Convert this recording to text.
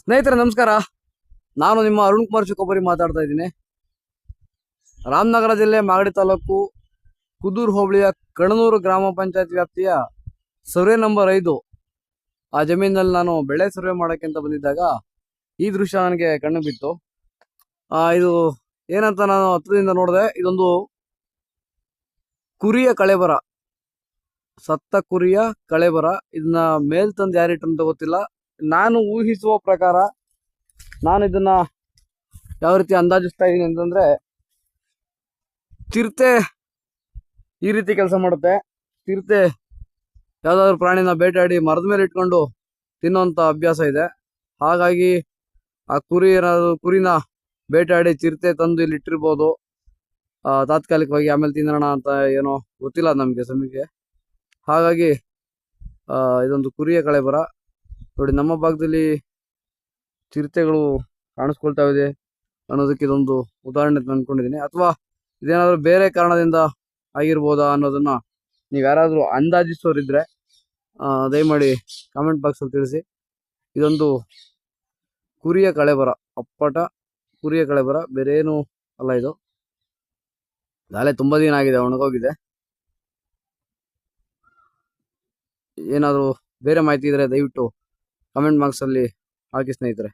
ಸ್ನೇಹಿತರೆ, ನಮಸ್ಕಾರ. ನಾನು ನಿಮ್ಮ ಅರುಣ್ ಕುಮಾರ್ ಚಿಕ್ಕೊಬ್ಬರಿ ಮಾತಾಡ್ತಾ ಇದ್ದೀನಿ. ರಾಮನಗರ ಜಿಲ್ಲೆ ಮಾಗಡಿ ತಾಲೂಕು ಕುದೂರು ಹೋಬಳಿಯ ಕಣನೂರು ಗ್ರಾಮ ಪಂಚಾಯತ್ ವ್ಯಾಪ್ತಿಯ ಸರ್ವೆ ನಂಬರ್ ಐದು. ಆ ಜಮೀನಲ್ಲಿ ನಾನು ಬೆಳೆ ಸರ್ವೆ ಮಾಡೋಕ್ಕೆ ಅಂತ ಬಂದಿದ್ದಾಗ ಈ ದೃಶ್ಯ ನನಗೆ ಕಣ್ಣು ಬಿತ್ತು. ಇದು ಏನಂತ ನಾನು ಹತ್ರದಿಂದ ನೋಡಿದೆ, ಇದೊಂದು ಕುರಿಯ ಕಳೆಬರ. ಸತ್ತ ಕುರಿಯ ಕಳೆಬರ. ಇದನ್ನ ಮೇಲ್ ತಂದು ಯಾರಿಟ್ಟು ಅಂತ ಗೊತ್ತಿಲ್ಲ. ನಾನು ಊಹಿಸುವ ಪ್ರಕಾರ ನಾನು ಇದನ್ನ ಯಾವ ರೀತಿ ಅಂದಾಜಿಸ್ತಾ ಇದ್ದೀನಿ ಅಂತಂದ್ರೆ ಚಿರತೆ ಈ ರೀತಿ ಕೆಲಸ ಮಾಡುತ್ತೆ. ಚಿರತೆ ಯಾವ್ದಾದ್ರು ಪ್ರಾಣಿನ ಬೇಟಾಡಿ ಮರದ ಮೇಲೆ ಇಟ್ಕೊಂಡು ತಿನ್ನುವಂತ ಅಭ್ಯಾಸ ಇದೆ. ಹಾಗಾಗಿ ಆ ಕುರಿ ಏನಾದ್ರು ಕುರಿನ ಬೇಟಾಡಿ ಚಿರತೆ ತಂದು ಇಲ್ಲಿ ಇಟ್ಟಿರ್ಬೋದು. ತಾತ್ಕಾಲಿಕವಾಗಿ ಆಮೇಲೆ ತಿನ್ನೋಣ ಅಂತ ಏನೋ ಗೊತ್ತಿಲ್ಲ ನಮಗೆ ಸಮಿಗೆ ಹಾಗಾಗಿ ಇದೊಂದು ಕುರಿಯ ಕಳೆಬರ. ನೋಡಿ, ನಮ್ಮ ಭಾಗದಲ್ಲಿ ಚಿರತೆಗಳು ಕಾಣಿಸ್ಕೊಳ್ತಾ ಇದೆ ಅನ್ನೋದಕ್ಕೆ ಇದೊಂದು ಉದಾಹರಣೆ ಅಂದ್ಕೊಂಡಿದ್ದೀನಿ ಅಥವಾ ಇದೇನಾದರೂ ಬೇರೆ ಕಾರಣದಿಂದ ಆಗಿರ್ಬೋದಾ ಅನ್ನೋದನ್ನ ನೀವು ಯಾರಾದರೂ ಅಂದಾಜಿಸೋರಿದ್ರೆ ದಯಮಾಡಿ ಕಾಮೆಂಟ್ ಬಾಕ್ಸ್ ಅಲ್ಲಿ ತಿಳಿಸಿ. ಇದೊಂದು ಕುರಿಯ ಕಳೆಬರ, ಅಪ್ಪಟ ಕುರಿಯ ಕಳೆಬರ ಬೇರೆ ಏನು ಅಲ್ಲ ಇದು. ಗಾಲೆ ತುಂಬಾ ದಿನ ಆಗಿದೆ, ಒಣಗೋಗಿದೆ. ಏನಾದರೂ ಬೇರೆ ಮಾಹಿತಿ ಇದ್ರೆ ದಯವಿಟ್ಟು ಕಮೆಂಟ್ ಬಾಕ್ಸಲ್ಲಿ ಹಾಕಿ ಸ್ನೇಹಿತರೆ.